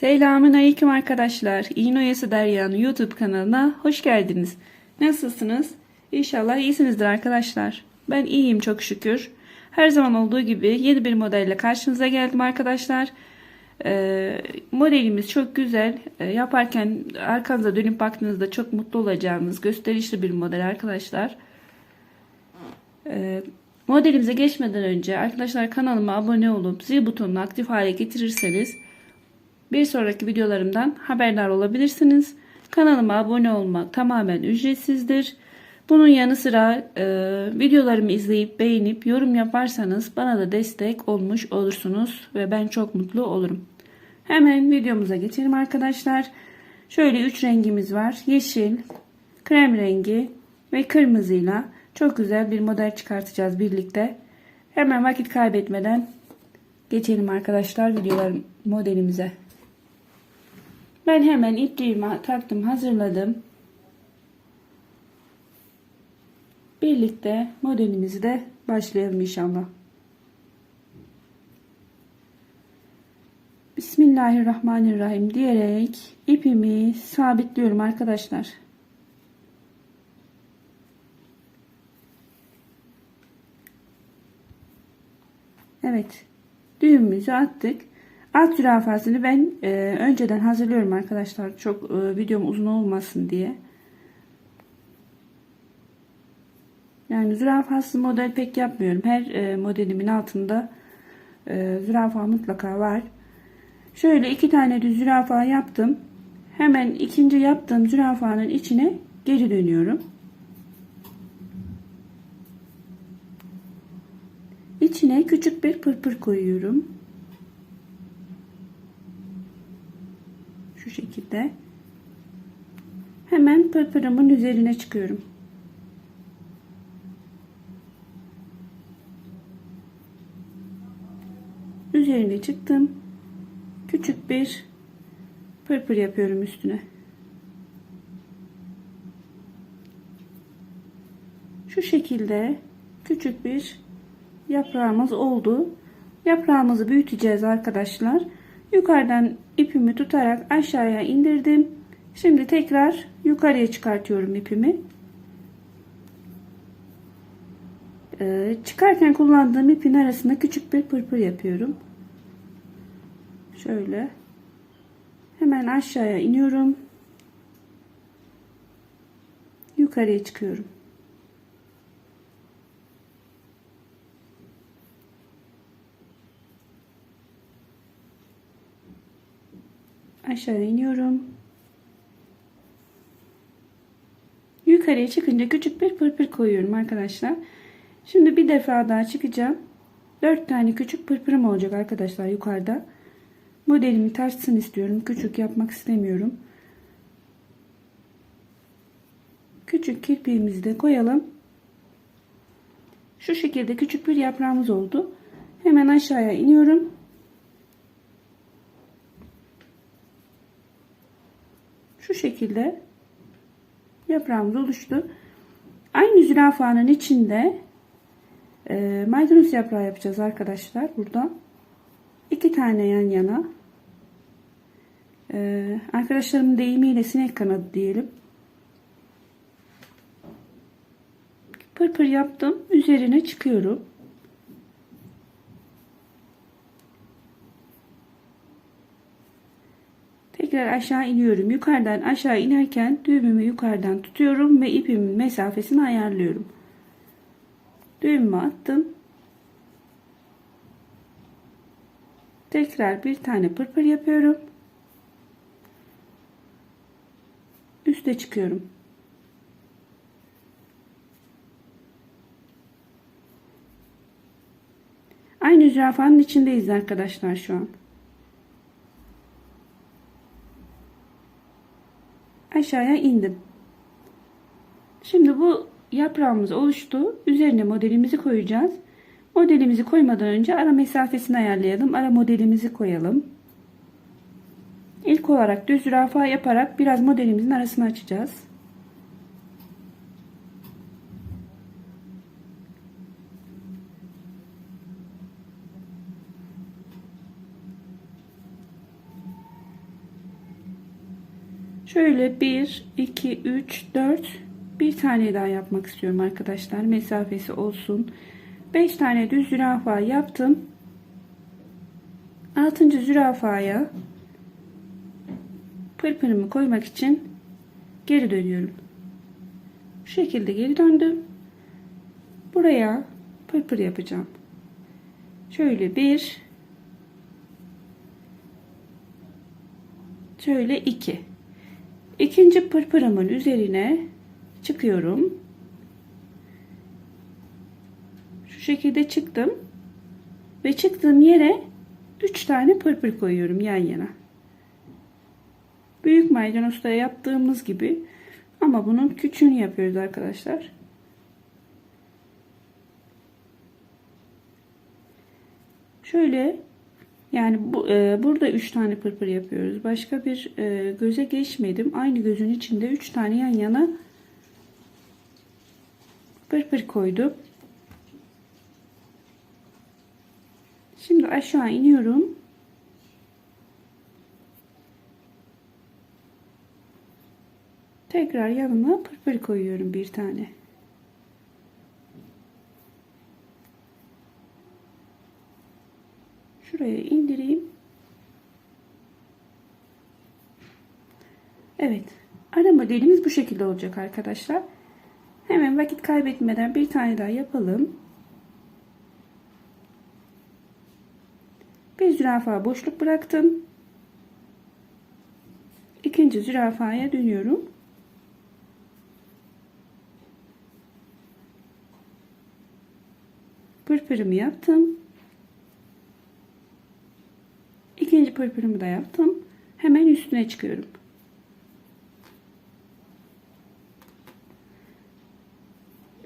Selamün aleyküm arkadaşlar. İğnoyası Derya'nın YouTube kanalına hoş geldiniz. Nasılsınız? İnşallah iyisinizdir arkadaşlar. Ben iyiyim çok şükür. Her zaman olduğu gibi yeni bir modelle karşınıza geldim arkadaşlar. Ee, modelimiz çok güzel. Ee, yaparken arkanıza dönüp baktığınızda çok mutlu olacağınız gösterişli bir model arkadaşlar. Ee, modelimize geçmeden önce arkadaşlar kanalıma abone olup zil butonunu aktif hale getirirseniz bir sonraki videolarımdan haberdar olabilirsiniz. Kanalıma abone olmak tamamen ücretsizdir. Bunun yanı sıra e, videolarımı izleyip beğenip yorum yaparsanız bana da destek olmuş olursunuz ve ben çok mutlu olurum. Hemen videomuza geçelim arkadaşlar. Şöyle üç rengimiz var. Yeşil, krem rengi ve kırmızıyla çok güzel bir model çıkartacağız birlikte. Hemen vakit kaybetmeden geçelim arkadaşlar videolar modelimize. Ben hemen ipliğimi taktım hazırladım. Birlikte modelimizi de başlayalım inşallah. Bismillahirrahmanirrahim diyerek ipimi sabitliyorum arkadaşlar. Evet. Düğümümüzü attık. Alt zürafasını ben e, önceden hazırlıyorum arkadaşlar. Çok e, videom uzun olmasın diye. Yani zürafasız model pek yapmıyorum. Her e, modelimin altında e, zürafa mutlaka var. Şöyle iki tane düz zürafa yaptım. Hemen ikinci yaptığım zürafanın içine geri dönüyorum. İçine küçük bir pırpır koyuyorum. Şekilde. Hemen pırpırımın üzerine çıkıyorum. Üzerine çıktım. Küçük bir pırpır yapıyorum üstüne. Şu şekilde küçük bir yaprağımız oldu. Yaprağımızı büyüteceğiz arkadaşlar. Yukarıdan ipimi tutarak aşağıya indirdim. Şimdi tekrar yukarıya çıkartıyorum ipimi. Ee, çıkarken kullandığım ipin arasında küçük bir pırpır yapıyorum. Şöyle. Hemen aşağıya iniyorum. Yukarıya çıkıyorum. Aşağı iniyorum. Yukarıya çıkınca küçük bir pırpır koyuyorum arkadaşlar. Şimdi bir defa daha çıkacağım. 4 tane küçük pırpırım olacak arkadaşlar yukarıda. Modelimi taşsın istiyorum. Küçük yapmak istemiyorum. Küçük kirpiğimizi de koyalım. Şu şekilde küçük bir yaprağımız oldu. Hemen aşağıya iniyorum. Şu şekilde yaprağımız oluştu. Aynı zürafanın içinde e, maydanoz yaprağı yapacağız arkadaşlar. Burada iki tane yan yana. E, arkadaşlarımın deyimiyle sinek kanadı diyelim. Pırpır yaptım. Üzerine çıkıyorum. Tekrar aşağı iniyorum. Yukarıdan aşağı inerken düğümümü yukarıdan tutuyorum ve ipimin mesafesini ayarlıyorum. Düğümümü attım. Tekrar bir tane pırpır yapıyorum. Üste çıkıyorum. Aynı zürafanın içindeyiz arkadaşlar şu an. Aşağıya indim. Şimdi bu yaprağımız oluştu. Üzerine modelimizi koyacağız. Modelimizi koymadan önce ara mesafesini ayarlayalım. Ara modelimizi koyalım. İlk olarak düz zürafa yaparak biraz modelimizin arasını açacağız. Şöyle 1, 2, 3, 4 bir tane daha yapmak istiyorum arkadaşlar. Mesafesi olsun. 5 tane düz zürafa yaptım. 6. zürafaya pırpırımı koymak için geri dönüyorum. Bu şekilde geri döndüm. Buraya pırpır yapacağım. Şöyle bir şöyle iki. İkinci pırpırımın üzerine çıkıyorum. Şu şekilde çıktım. Ve çıktığım yere 3 tane pırpır koyuyorum yan yana. Büyük maydanosta yaptığımız gibi ama bunun küçüğünü yapıyoruz arkadaşlar. Şöyle yani bu, e, burada 3 tane pırpır yapıyoruz. Başka bir e, göze geçmedim. Aynı gözün içinde 3 tane yan yana pırpır koydum. Şimdi aşağı iniyorum. Tekrar yanına pırpır koyuyorum bir tane. Şuraya indireyim. Evet. Ara modelimiz bu şekilde olacak arkadaşlar. Hemen vakit kaybetmeden bir tane daha yapalım. Bir zürafa boşluk bıraktım. İkinci zürafaya dönüyorum. Pırpırımı yaptım. İkinci pırpırımı da yaptım. Hemen üstüne çıkıyorum.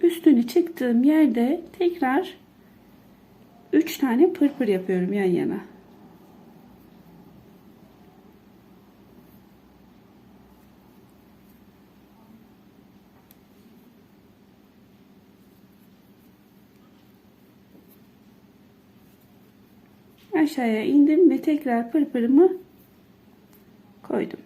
Üstüne çıktığım yerde tekrar 3 tane pırpır yapıyorum yan yana. Aşağıya indim ve tekrar pırpırımı koydum.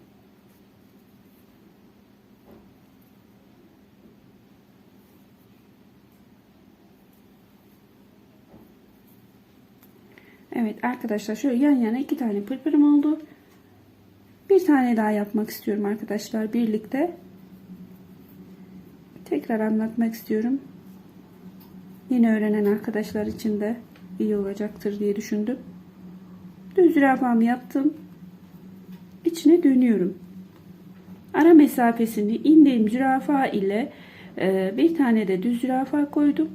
Evet arkadaşlar şöyle yan yana iki tane pırpırım oldu. Bir tane daha yapmak istiyorum arkadaşlar birlikte. Tekrar anlatmak istiyorum. Yeni öğrenen arkadaşlar için de iyi olacaktır diye düşündüm. Düz zürafamı yaptım. İçine dönüyorum. Ara mesafesini indiğim zürafa ile e, bir tane de düz zürafa koydum.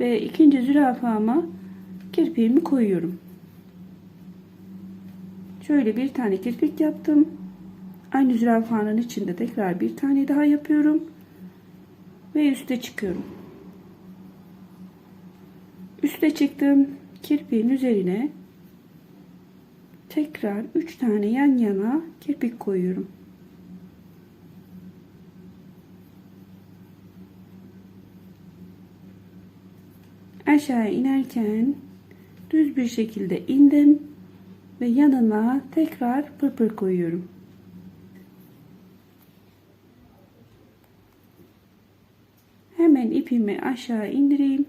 Ve ikinci zürafama kirpiğimi koyuyorum. Şöyle bir tane kirpik yaptım. Aynı zürafanın içinde tekrar bir tane daha yapıyorum. Ve üste çıkıyorum. Üste çıktım. Kirpiğin üzerine tekrar 3 tane yan yana kirpik koyuyorum. Aşağı inerken düz bir şekilde indim ve yanına tekrar pırpır koyuyorum. Hemen ipimi aşağı indireyim.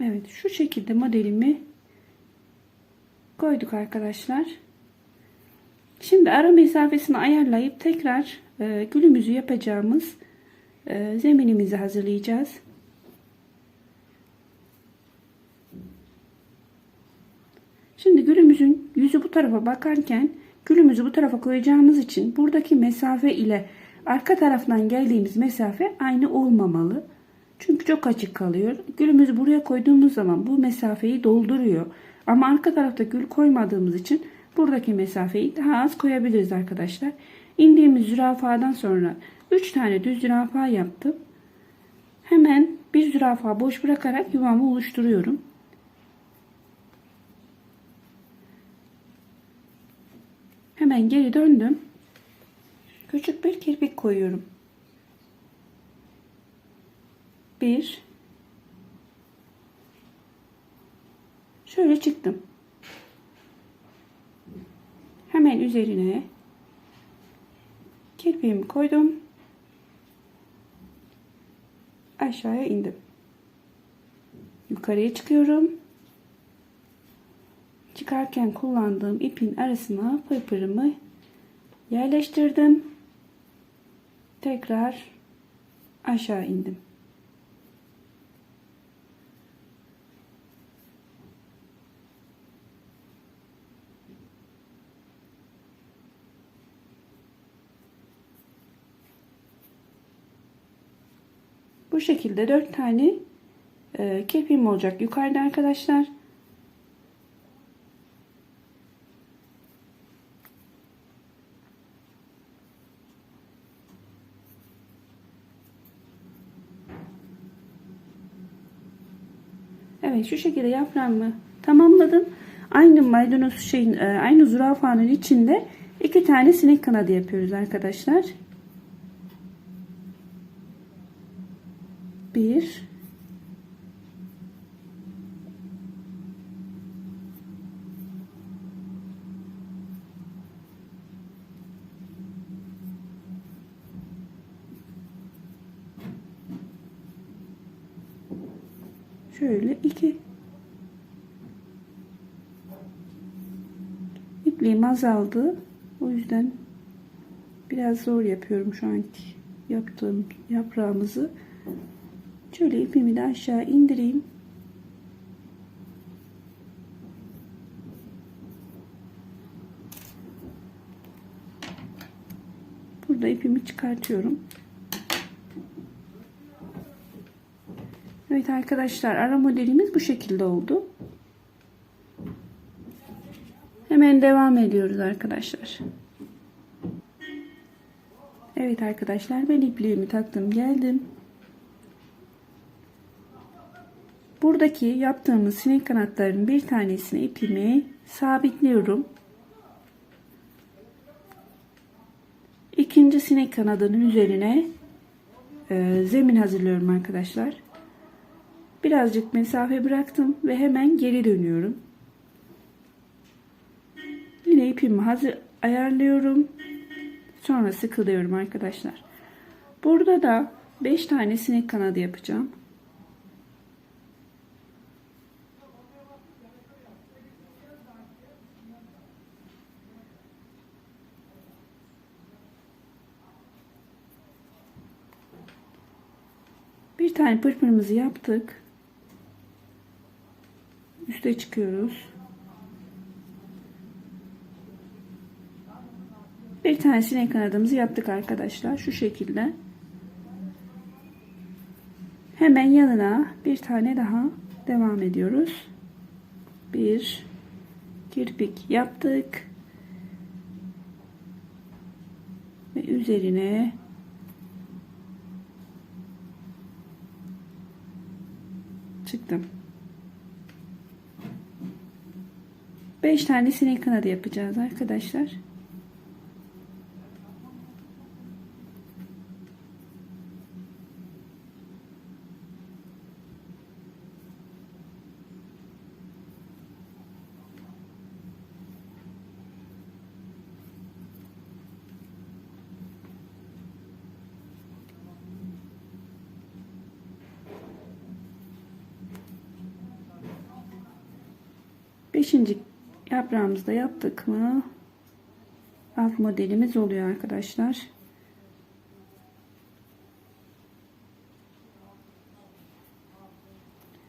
Evet şu şekilde modelimi koyduk arkadaşlar. Şimdi ara mesafesini ayarlayıp tekrar e, gülümüzü yapacağımız e, zeminimizi hazırlayacağız. Şimdi gülümüzün yüzü bu tarafa bakarken gülümüzü bu tarafa koyacağımız için buradaki mesafe ile arka taraftan geldiğimiz mesafe aynı olmamalı. Çünkü çok açık kalıyor. Gülümüzü buraya koyduğumuz zaman bu mesafeyi dolduruyor. Ama arka tarafta gül koymadığımız için buradaki mesafeyi daha az koyabiliriz arkadaşlar. İndiğimiz zürafadan sonra 3 tane düz zürafa yaptım. Hemen bir zürafa boş bırakarak yuvamı oluşturuyorum. Hemen geri döndüm. Küçük bir kirpik koyuyorum. Bir Şöyle çıktım. Hemen üzerine kirpiğimi koydum. Aşağıya indim. Yukarıya çıkıyorum. Çıkarken kullandığım ipin arasına pırpırımı yerleştirdim. Tekrar aşağı indim. Bu şekilde dört tane e, kirpiğim olacak yukarıda arkadaşlar. Evet şu şekilde yaprağımı tamamladım. Aynı maydanoz şeyin e, aynı zürafanın içinde iki tane sinek kanadı yapıyoruz arkadaşlar. Bir Şöyle iki ipliğim azaldı. O yüzden biraz zor yapıyorum şu anki yaptığım yaprağımızı. Şöyle ipimi de aşağı indireyim. Burada ipimi çıkartıyorum. Evet arkadaşlar ara modelimiz bu şekilde oldu. Hemen devam ediyoruz arkadaşlar. Evet arkadaşlar ben ipliğimi taktım geldim. Buradaki yaptığımız sinek kanatlarının bir tanesini ipimi sabitliyorum. İkinci sinek kanadının üzerine e, zemin hazırlıyorum arkadaşlar. Birazcık mesafe bıraktım ve hemen geri dönüyorum. Yine ipimi hazır ayarlıyorum. Sonra sıkılıyorum arkadaşlar. Burada da 5 tane sinek kanadı yapacağım. Bir tane pırpırımızı yaptık. Üste çıkıyoruz. Bir tane sinek kanadımızı yaptık arkadaşlar. Şu şekilde. Hemen yanına bir tane daha devam ediyoruz. Bir kirpik yaptık. Ve üzerine çıktım. 5 tane sinek kanadı yapacağız arkadaşlar. Beşinci yaprağımızda yaptık mı alt modelimiz oluyor arkadaşlar.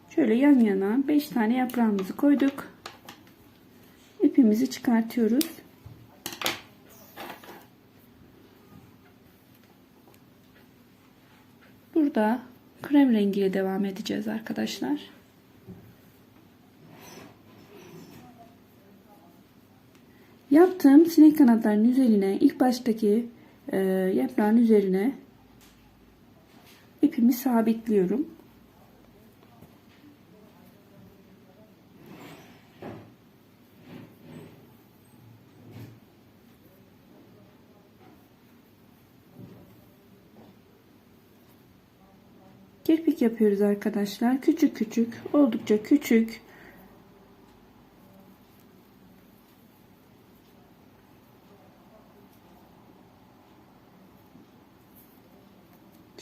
Şöyle yan yana 5 tane yaprağımızı koyduk. İpimizi çıkartıyoruz. Burada krem rengiyle devam edeceğiz arkadaşlar. Yaptığım sinek kanatlarının üzerine ilk baştaki e, yaprağın üzerine ipimi sabitliyorum. Kirpik yapıyoruz arkadaşlar. Küçük küçük, oldukça küçük.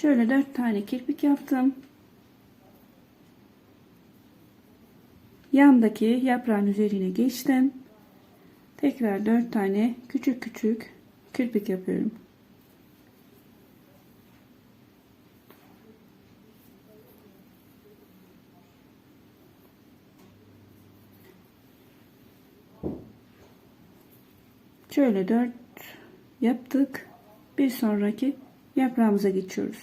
Şöyle 4 tane kirpik yaptım. Yandaki yaprağın üzerine geçtim. Tekrar 4 tane küçük küçük kirpik yapıyorum. Şöyle 4 yaptık. Bir sonraki yaprağımıza geçiyoruz.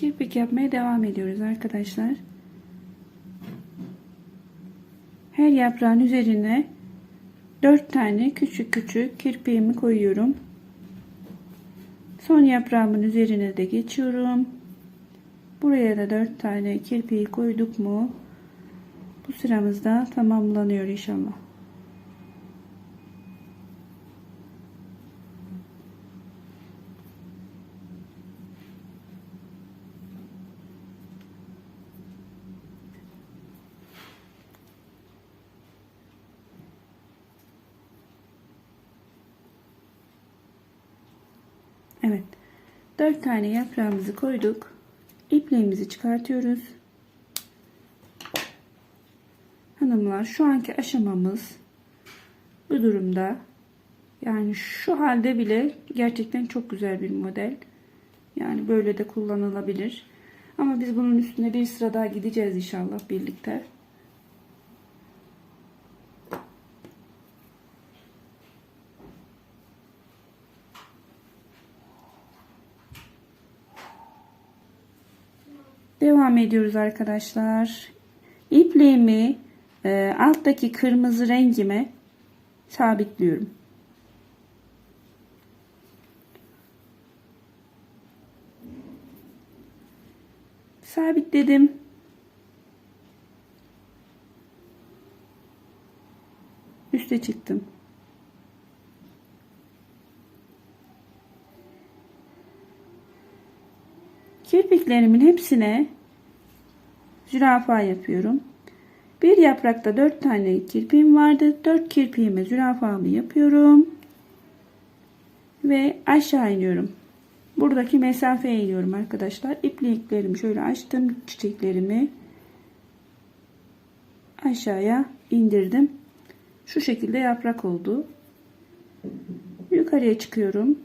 Kirpik yapmaya devam ediyoruz arkadaşlar. Her yaprağın üzerine 4 tane küçük küçük kirpiğimi koyuyorum. Son yaprağımın üzerine de geçiyorum. Buraya da 4 tane kirpiği koyduk mu bu sıramızda tamamlanıyor inşallah. Evet. 4 tane yaprağımızı koyduk. İpliğimizi çıkartıyoruz. Hanımlar şu anki aşamamız bu durumda. Yani şu halde bile gerçekten çok güzel bir model. Yani böyle de kullanılabilir. Ama biz bunun üstüne bir sıra daha gideceğiz inşallah birlikte. Devam ediyoruz arkadaşlar. İpliğimi e, alttaki kırmızı rengime sabitliyorum. Sabitledim. Üste çıktım. Kirpiklerimin hepsine zürafa yapıyorum. Bir yaprakta 4 tane kirpiğim vardı. 4 kirpiğime zürafamı yapıyorum. Ve aşağı iniyorum. Buradaki mesafeye iniyorum arkadaşlar. İpliklerimi şöyle açtım. Çiçeklerimi aşağıya indirdim. Şu şekilde yaprak oldu. Yukarıya çıkıyorum.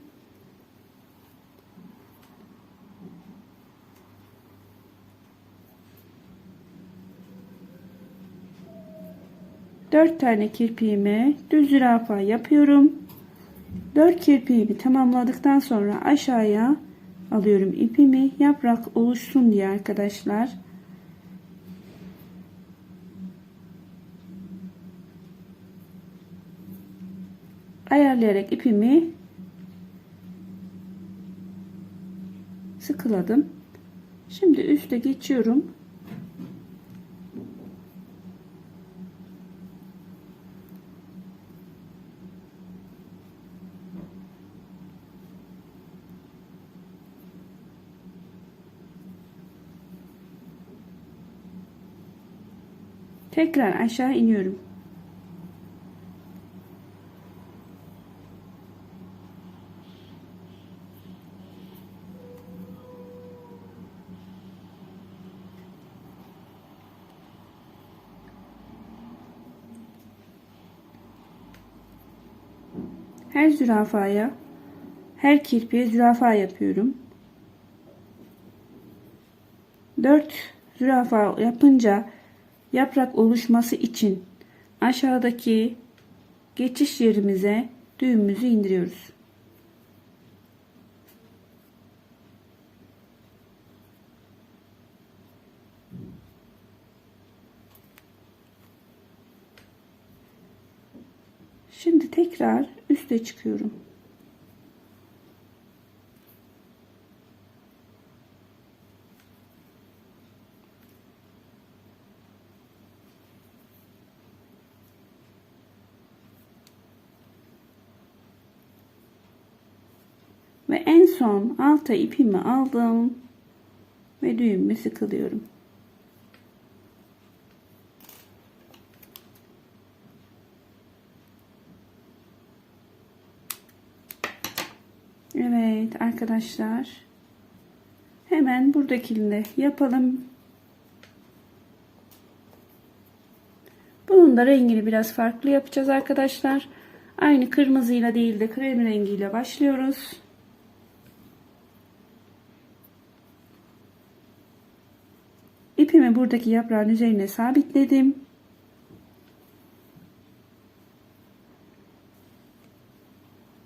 4 tane kirpiğime düz zürafa yapıyorum. 4 kirpiğimi tamamladıktan sonra aşağıya alıyorum ipimi yaprak oluşsun diye arkadaşlar. Ayarlayarak ipimi sıkıladım. Şimdi üste geçiyorum. Tekrar aşağı iniyorum. Her zürafaya, her kirpiye zürafa yapıyorum. 4 zürafa yapınca yaprak oluşması için aşağıdaki geçiş yerimize düğümümüzü indiriyoruz. Şimdi tekrar üste çıkıyorum. Son alta ipimi aldım ve düğümü sıkılıyorum. Evet arkadaşlar. Hemen buradakini yapalım. Bunun da rengini biraz farklı yapacağız arkadaşlar. Aynı kırmızıyla değil de krem rengiyle başlıyoruz. Buradaki yaprağın üzerine sabitledim.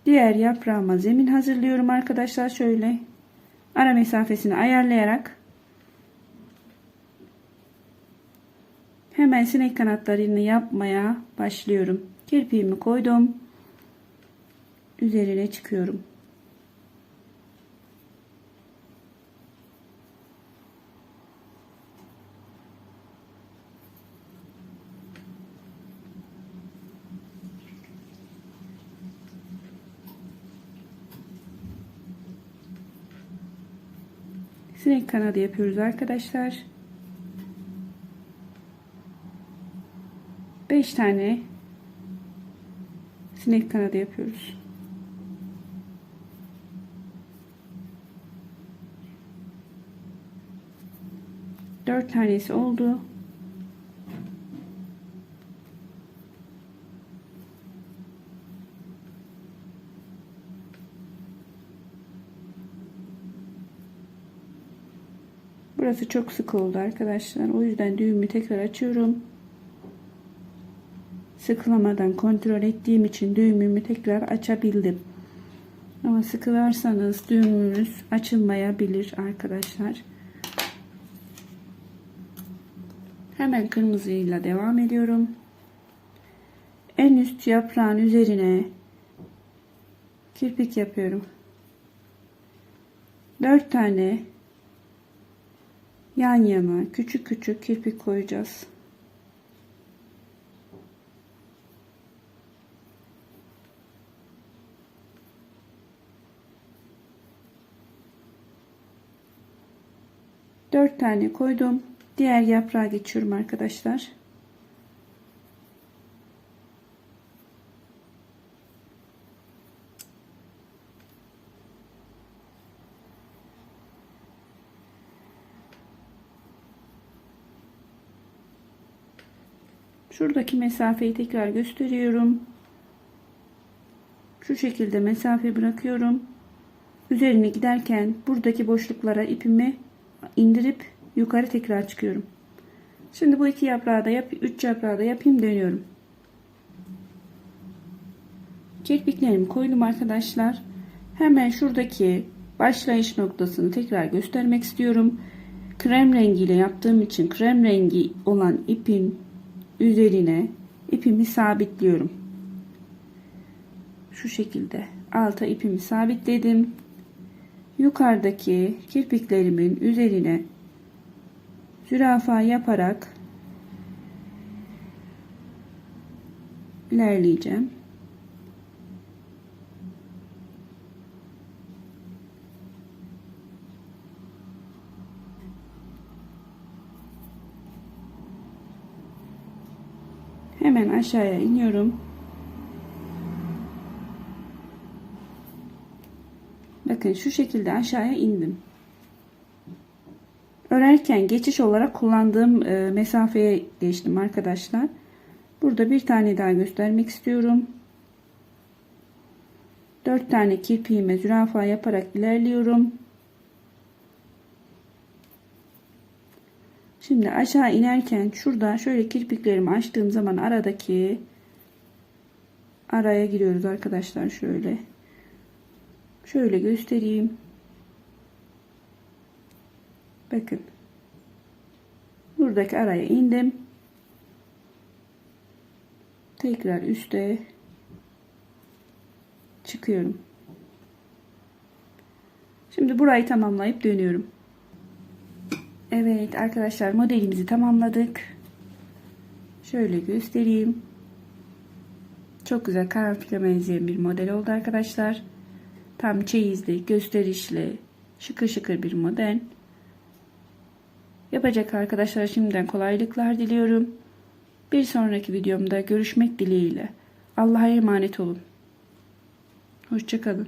Diğer yaprağıma zemin hazırlıyorum arkadaşlar şöyle. Ara mesafesini ayarlayarak hemen sinek kanatlarını yapmaya başlıyorum. Kirpiğimi koydum. Üzerine çıkıyorum. Sinek kanadı yapıyoruz arkadaşlar. 5 tane sinek kanadı yapıyoruz. Dört tanesi oldu. Burası çok sık oldu arkadaşlar. O yüzden düğümü tekrar açıyorum. Sıkılamadan kontrol ettiğim için düğümümü tekrar açabildim. Ama sıkılarsanız düğümünüz açılmayabilir arkadaşlar. Hemen kırmızıyla devam ediyorum. En üst yaprağın üzerine kirpik yapıyorum. 4 tane yan yana küçük küçük kirpik koyacağız. Dört tane koydum. Diğer yaprağa geçiyorum arkadaşlar. Şuradaki mesafeyi tekrar gösteriyorum. Şu şekilde mesafe bırakıyorum. Üzerine giderken buradaki boşluklara ipimi indirip yukarı tekrar çıkıyorum. Şimdi bu iki yaprağı da yap, üç yaprağı da yapayım dönüyorum. Kirpiklerimi koydum arkadaşlar. Hemen şuradaki başlayış noktasını tekrar göstermek istiyorum. Krem rengiyle yaptığım için krem rengi olan ipin üzerine ipimi sabitliyorum. Şu şekilde alta ipimi sabitledim. Yukarıdaki kirpiklerimin üzerine zürafa yaparak ilerleyeceğim. Hemen aşağıya iniyorum. Bakın şu şekilde aşağıya indim. Örerken geçiş olarak kullandığım e, mesafeye geçtim arkadaşlar. Burada bir tane daha göstermek istiyorum. 4 tane kirpiğime zürafa yaparak ilerliyorum. Şimdi aşağı inerken şurada şöyle kirpiklerimi açtığım zaman aradaki araya giriyoruz arkadaşlar şöyle. Şöyle göstereyim. Bakın. Buradaki araya indim. Tekrar üste çıkıyorum. Şimdi burayı tamamlayıp dönüyorum. Evet arkadaşlar modelimizi tamamladık. Şöyle göstereyim. Çok güzel karanfile benzeyen bir model oldu arkadaşlar. Tam çeyizli, gösterişli, şıkır şıkır bir model. Yapacak arkadaşlara şimdiden kolaylıklar diliyorum. Bir sonraki videomda görüşmek dileğiyle. Allah'a emanet olun. Hoşçakalın.